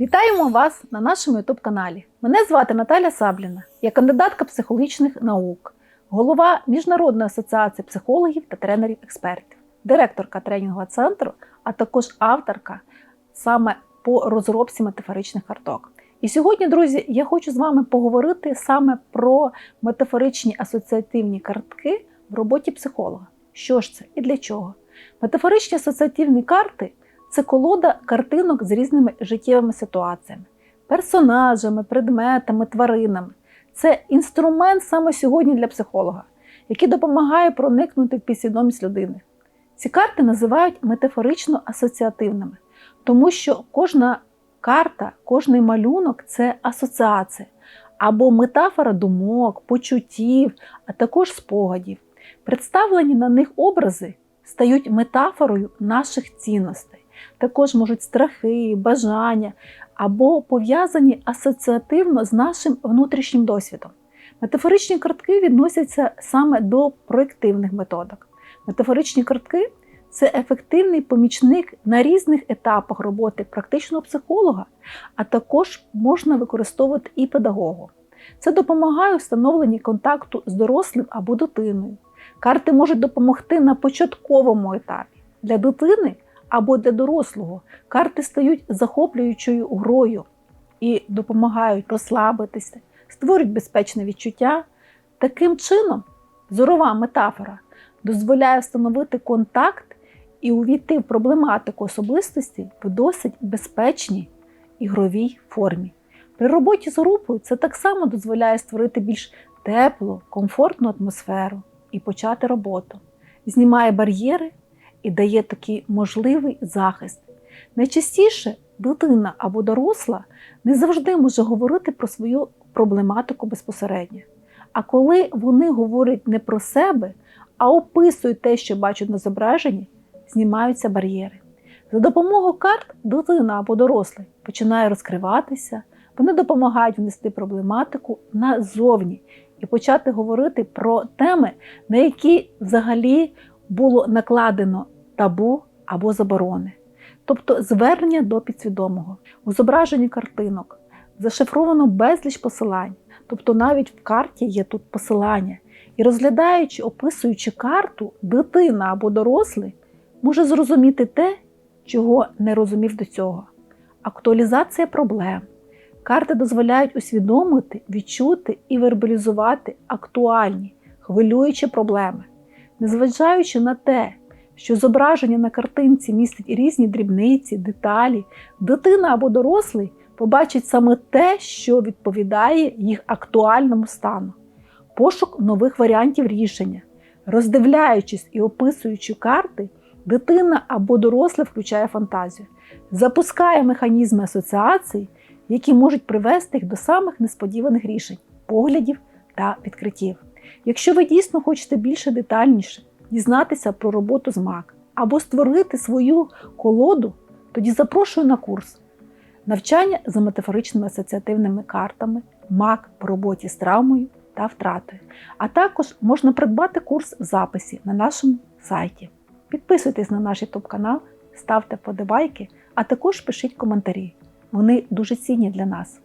Вітаємо вас на нашому youtube каналі. Мене звати Наталя Сабліна, я кандидатка психологічних наук, голова Міжнародної асоціації психологів та тренерів-експертів, директорка тренінгового центру, а також авторка саме по розробці метафоричних карток. І сьогодні, друзі, я хочу з вами поговорити саме про метафоричні асоціативні картки в роботі психолога. Що ж це і для чого? Метафоричні асоціативні карти це колода картинок з різними життєвими ситуаціями, персонажами, предметами, тваринами. Це інструмент саме сьогодні для психолога, який допомагає проникнути в підсвідомість людини. Ці карти називають метафорично асоціативними, тому що кожна карта, кожний малюнок це асоціація або метафора думок, почуттів, а також спогадів. Представлені на них образи стають метафорою наших цінностей. Також можуть страхи, бажання або пов'язані асоціативно з нашим внутрішнім досвідом. Метафоричні картки відносяться саме до проєктивних методик. Метафоричні картки це ефективний помічник на різних етапах роботи практичного психолога, а також можна використовувати і педагогу. Це допомагає встановленні контакту з дорослим або дитиною. Карти можуть допомогти на початковому етапі. Для дитини або для дорослого карти стають захоплюючою грою і допомагають розслабитися, створюють безпечне відчуття. Таким чином, зорова метафора дозволяє встановити контакт і увійти в проблематику особистості в досить безпечній ігровій формі. При роботі з групою це так само дозволяє створити більш теплу, комфортну атмосферу і почати роботу. Знімає бар'єри і дає такий можливий захист. Найчастіше дитина або доросла не завжди може говорити про свою проблематику безпосередньо. А коли вони говорять не про себе, а описують те, що бачать на зображенні, знімаються бар'єри. За допомогою карт дитина або дорослий починає розкриватися, вони допомагають внести проблематику назовні і почати говорити про теми, на які взагалі було накладено табу або заборони. Тобто звернення до підсвідомого. У зображенні картинок зашифровано безліч посилань, тобто навіть в карті є тут посилання. І розглядаючи, описуючи карту, дитина або дорослий може зрозуміти те, чого не розумів до цього. Актуалізація проблем. Карти дозволяють усвідомити, відчути і вербалізувати актуальні, хвилюючі проблеми, незважаючи на те, що зображення на картинці містить різні дрібниці, деталі, дитина або дорослий побачить саме те, що відповідає їх актуальному стану, пошук нових варіантів рішення. Роздивляючись і описуючи карти, дитина або дорослий включає фантазію, запускає механізми асоціацій, які можуть привести їх до самих несподіваних рішень, поглядів та відкриттів. Якщо ви дійсно хочете більше детальніше дізнатися про роботу з МАК або створити свою колоду, тоді запрошую на курс навчання за метафоричними асоціативними картами, МАК по роботі з травмою та втратою. А також можна придбати курс в записі на нашому сайті. Підписуйтесь на наш YouTube канал, ставте вподобайки, а також пишіть коментарі. Вони дуже цінні для нас.